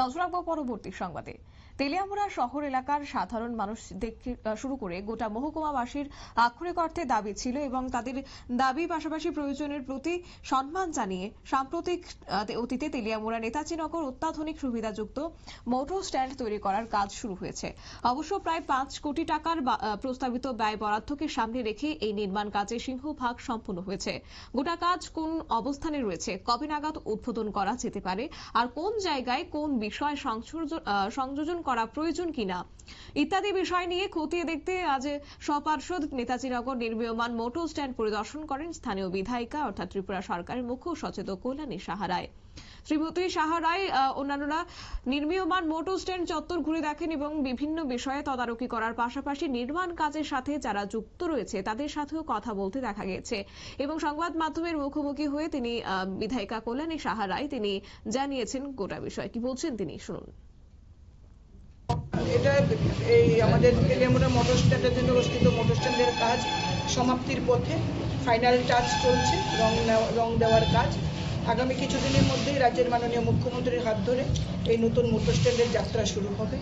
নজর রাখব পরবর্তী সংবাদে। তেলিয়ামুড়া শহর এলাকার সাধারণ মানুষ শুরু করে গোটা মহকুমাবাসীর আক্ষরিক অর্থে দাবি ছিল এবং তাদের দাবি পাশাপাশি প্রয়োজনের প্রতি সম্মান জানিয়ে সাম্প্রতিক অতীতে তেলিয়ামুড়া নেতাজিনগর অত্যাধুনিক সুবিধাযুক্ত মোটর স্ট্যান্ড তৈরি করার কাজ শুরু হয়েছে। অবশ্য প্রায় পাঁচ কোটি টাকার প্রস্তাবিত ব্যয় বরাদ্দকে সামনে রেখে এই নির্মাণ কাজে সিংহভাগ সম্পন্ন হয়েছে। গোটা কাজ কোন অবস্থানে রয়েছে, কবে নাগাদ উদ্বোধন করা যেতে পারে, আর কোন জায়গায় কোন বিষয় সংযোজন করা প্রয়োজন কিনা? ইত্যাদি বিষয় নিয়ে খতিয়ে দেখতে আজ সপার্ষদ নেতাজিনগর নির্মীয়মান মোটর স্ট্যান্ড পরিদর্শন করেন স্থানীয় বিধায়িকা, অর্থাৎ ত্রিপুরা সরকারের মুখ্য সচেতক কল্যাণী সাহারায় শ্রীমতী সাহারায় অন্যান্যরা নির্মীয়মান মোটর স্ট্যান্ড চত্বর ঘুরে দেখেন এবং বিভিন্ন বিষয়ে তদারকি করার পাশাপাশি নির্মাণ কাজের সাথে যারা যুক্ত রয়েছে, তাদের সাথেও কথা বলতে দেখা গেছে। এবং সংবাদ মাধ্যমের মুখোমুখি হয়ে তিনি বিধায়িকা কল্যাণী সাহারায় তিনি জানিয়েছেন গোটা বিষয়। কি বলছেন তিনি, শুনুন। এটা এই আমাদের তেলিয়ামুড়া মোটর স্ট্যান্ডের জন্য অবস্থিত মোটর স্ট্যান্ডের কাজ সমাপ্তির পথে ফাইনাল টাচ চলছে, রং রং দেওয়ার কাজ। আগামী কিছুদিনের মধ্যেই রাজ্যের মাননীয় মুখ্যমন্ত্রীর হাত ধরে এই নতুন মোটর স্ট্যান্ডের যাত্রা শুরু হবে।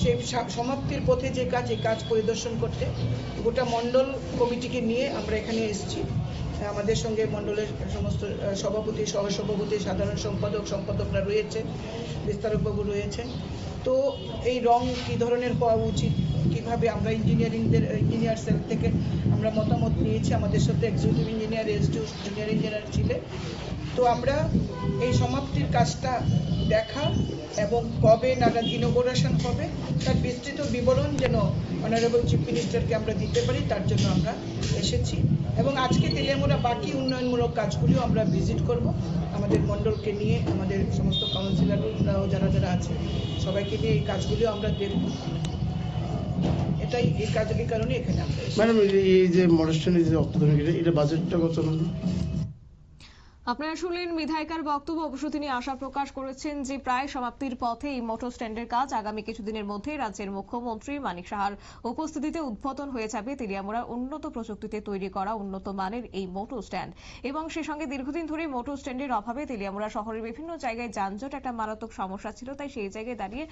সেই সমাপ্তির পথে যে কাজ, এই কাজ পরিদর্শন করতে গোটা মণ্ডল কমিটিকে নিয়ে আমরা এখানে এসেছি। আমাদের সঙ্গে মণ্ডলের সমস্ত সভাপতি, সহসভাপতি, সাধারণ সম্পাদক, সম্পাদকরা রয়েছে, বিস্তারকবাবু রয়েছেন তো এই রং কী ধরনের হওয়া উচিত? কীভাবে আমরা ইঞ্জিনিয়ারিংদের, ইঞ্জিনিয়ার সেল থেকে আমরা মতামত নিয়েছি? আমাদের সাথে এক্সিকিউটিভ ইঞ্জিনিয়ার এস টু জুনিয়র ইঞ্জিনিয়ার ছিলেন তো আমরা এই সমাপ্তির কাজটা দেখা এবং কবে নাগাদ ইনোগ্রেশন হবে, তার বিস্তৃত বিবরণ যেন অনারেবল চিফ মিনিস্টারকে আমরা দিতে পারি, তার জন্য আমরা এসেছি। এবং আজকে দিলে আমরা বাকি উন্নয়নমূলক কাজগুলিও আমরা ভিজিট করব আমাদের মণ্ডলকে নিয়ে, আমাদের সমস্ত কাউন্সিলররাও যারা যারা আছে, সবাইকে নিয়ে এই কাজগুলিও আমরা দেখব এটাই, এই কাজের কারণে এখানে আমরা। ম্যাডাম, এই যে- মডেস্টনের যে অত্যাধুনিক, এটা বাজেটটা কত? আপনারা শুনলেন বিধায়িকার বক্তব্য। অবশ্য তিনি আশা প্রকাশ করেছেন যে প্রায় সমাপ্তির পথে এই মোটর স্ট্যান্ডের কাজ আগামী কিছুদিনের মধ্যে রাজ্যের মুখ্যমন্ত্রী মানিক সাহার উপস্থিতিতে উদ্বোধন হয়ে যাবে। তেলিয়ামুড়ার উন্নত প্রযুক্তিতে তৈরি করা উন্নত মানের এই মোটর স্ট্যান্ড। এবং সে সঙ্গে দীর্ঘদিন ধরে মোটর স্ট্যান্ডের অভাবে তেলিয়ামুড়া শহরের বিভিন্ন জায়গায় যানজট একটা মারাত্মক সমস্যা ছিল, তাই সেই জায়গায় দাঁড়িয়ে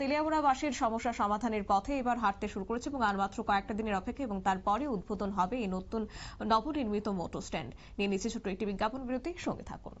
তেলিয়ামুড়াবাসীর সমস্যা সমাধানের পথে এবার হাঁটতে শুরু করেছে এবং আর মাত্র কয়েকটা দিনের অপেক্ষা এবং তারপরে উদ্বোধন হবে এই নতুন নবনির্মিত মোটর স্ট্যান্ড। নিয়ে নিচ্ছে ছোট্ট একটি বিজ্ঞাপন বিরতি। সঙ্গে থাকুন।